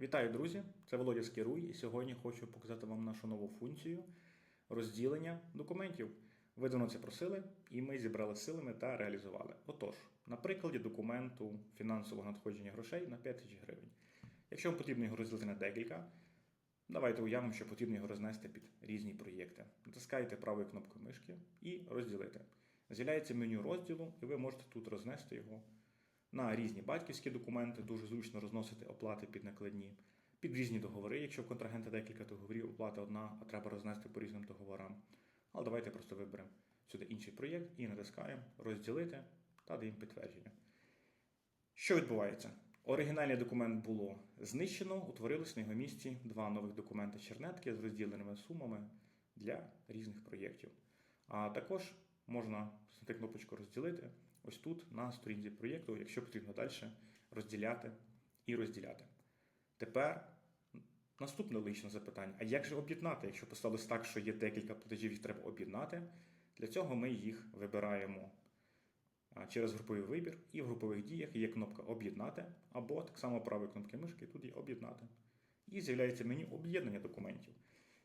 Вітаю, друзі! Це Володя Скеруй, і сьогодні хочу показати вам нашу нову функцію розділення документів. Ви давно це просили, і ми зібрали силами та реалізували. Отож, на прикладі документу фінансового надходження грошей на 5 тисяч гривень. Якщо вам потрібно його розділити на декілька, давайте уявимо, що потрібно його рознести під різні проєкти. Натискаєте правою кнопкою мишки і розділити. З'являється меню розділу, і ви можете тут рознести його на різні батьківські документи, дуже зручно розносити оплати під накладні, під різні договори, якщо в контрагента декілька договорів, оплата одна, а треба рознести по різним договорам. Але давайте просто виберемо сюди інший проєкт і натискаємо розділити та даємо підтвердження. Що відбувається? Оригінальний документ було знищено, утворились на його місці два нових документи чернетки з розділеними сумами для різних проєктів. А також можна знайти кнопочку розділити ось тут на сторінці проєкту, якщо потрібно далі розділяти і розділяти. Тепер наступне логічне запитання: а як же об'єднати, якщо поставилось так, що є декілька платежів, їх треба об'єднати? Для цього ми їх вибираємо через груповий вибір, і в групових діях є кнопка Об'єднати, або так само правою кнопки мишки тут є Об'єднати. І з'являється меню об'єднання документів.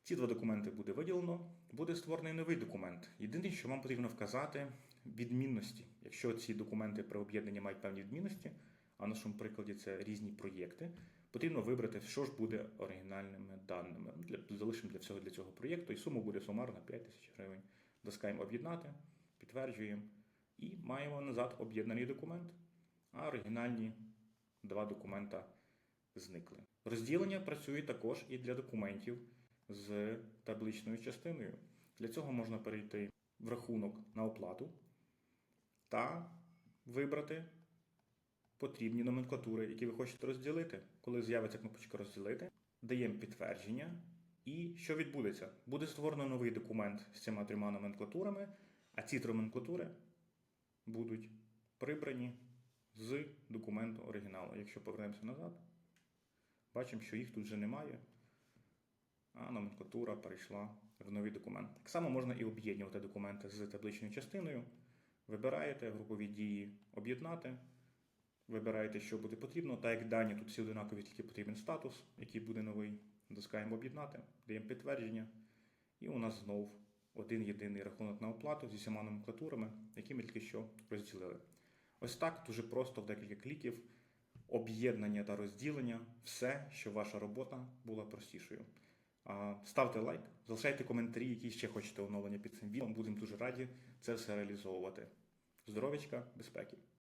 Ці два документи буде виділено, буде створений новий документ. Єдине, що вам потрібно вказати відмінності. Якщо ці документи при об'єднанні мають певні відмінності, а в нашому прикладі це різні проєкти, потрібно вибрати, що ж буде оригінальними даними. Для, залишимо для всього для цього проєкту, і сума буде сумарна 5 тисяч гривень. Доскаємо об'єднати, підтверджуємо і маємо назад об'єднаний документ, а оригінальні два документа зникли. Розділення працює також і для документів з табличною частиною. Для цього можна перейти в рахунок на оплату та вибрати потрібні номенклатури, які ви хочете розділити. Коли з'явиться кнопочка розділити, даємо підтвердження. І що відбудеться? Буде створено новий документ з цими трьома номенклатурами, а ці три номенклатури будуть прибрані з документу оригіналу. Якщо повернемося назад, бачимо, що їх тут вже немає а номенклатура перейшла в новий документ. Так само можна і об'єднувати документи з табличною частиною. Вибираєте групові дії об'єднати, вибираєте, що буде потрібно. Так як дані тут всі одинакові, тільки потрібен статус, який буде новий. Доскаємо об'єднати, даємо підтвердження. І у нас знов один єдиний рахунок на оплату зі всіма номенклатурами, які ми тільки що розділили. Ось так дуже просто в декілька кліків. Об'єднання та розділення все, щоб ваша робота була простішою. Ставте лайк, залишайте коментарі, які ще хочете оновлення під цим відео. Будемо дуже раді це все реалізовувати. Здоров'ячка, безпеки!